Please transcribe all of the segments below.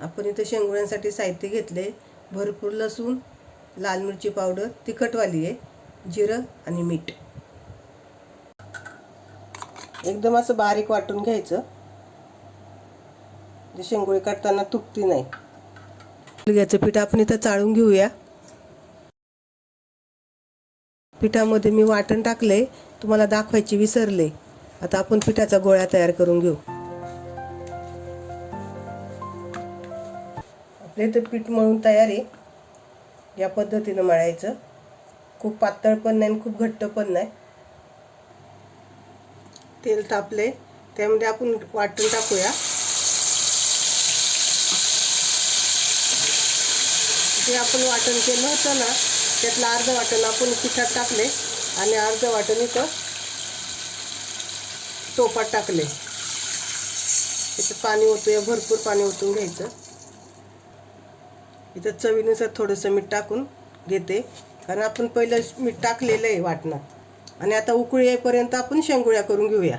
आपण इथं शेंगुळ्यांसाठी साहित्य घेतले. भरपूर लसूण लाल मिरची पावडर तिखटवाली आहे जिरं आणि मीठ. एकदम असं बारीक वाटून घ्यायचं. जे शेंगोळी काढताना तुटती नाही. मुलग्याचं पीठ आपण इथं चाळून घेऊया. पिठामध्ये मी वाटण टाकले तुम्हाला दाखवायची विसरले. आता आपण पिठाचा गोळा तयार करून घेऊ. आपले इथं पीठ मळून तयार आहे. या पद्धतीनं मळायचं. खूप पातळ पण नाही आणि खूप घट्ट पण नाही. तेल तापले त्यामध्ये आपण वाटून टाकूया. जे आपण वाटण केलं होतं ना त्यातलं अर्ध वाटण आपण पिठात टाकले आणि अर्ध वाटण इथं टोपात टाकले त्याचं पाणी ओतूया भरपूर पाणी ओतून घ्यायचं. इथं चवीनुसार थोडंसं मीठ टाकून घेते. कारण आपण पहिलं मीठ टाकलेलं आहे वाटणात आणि आता उकळी येईपर्यंत आपण शेंगुळ्या करून घेऊया.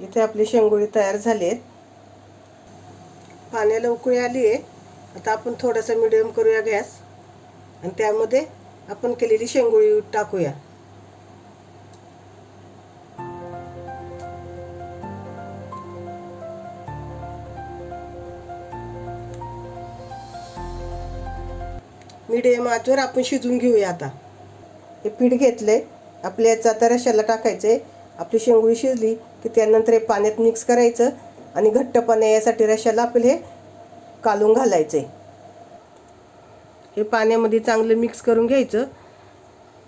इथे आपली शेंगोळी तयार झाली आहेत पाण्याला उकळी आली आहे आता आपण थोडासा मिडियम करूया गॅस. आणि त्यामध्ये आपण केलेली शेंगोळी टाकूया. मिडियम आचवर आपण शिजून घेऊया आता. हे पीठ घेतलंय. आपल्या याचा आता रशाला टाकायचे आपली शेंगोळी शिजली की त्यानंतर हे पाण्यात मिक्स करायचं आणि घट्टपणा यासाठी रशाला आपलं हे कालून घालायचे हे पाण्यामध्ये चांगलं मिक्स करून घ्यायचं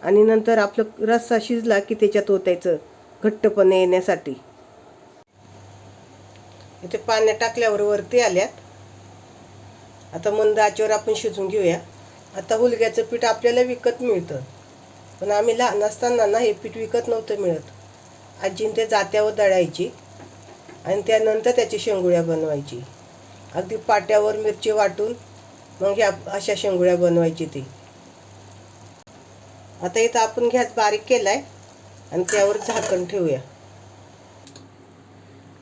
आणि नंतर आपलं रस्सा शिजला की त्याच्यात ओतायचं घट्टपणे येण्यासाठी. इथे पाण्यात टाकल्यावर वरती आल्यात. आता मंद आचेवर आपण शिजून घेऊया. आता हुलग्याचं पीठ आपल्याला विकत मिळतं. पण आम्ही लहान असताना ना हे पीठ विकत नव्हतं मिळत. आजीन ते जात्यावर दळायची आणि त्यानंतर त्याची शेंगुळ्या बनवायची. अगदी पाट्यावर मिरची वाटून मग ह्या अशा शेंगुळ्या बनवायची ती. आता इथं आपण गॅस बारीक केलाय आणि त्यावर झाकण ठेवूया.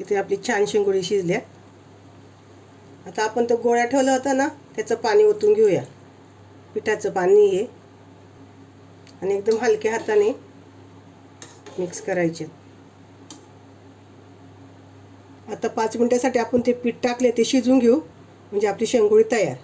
इथे आपली छान शेंगुळी शिजल्या. आता आपण तो गोळ्या ठेवला होता ना त्याचं पाणी ओतून घेऊया. पिठाचं पाणी आहे. आणि एकदम हलक्या हाताने मिक्स करायचे. आता पाच मिनिटासाठी आपण ते पीठ टाकले ते शिजून घेऊ. म्हणजे आपली शेंगोळी तयार.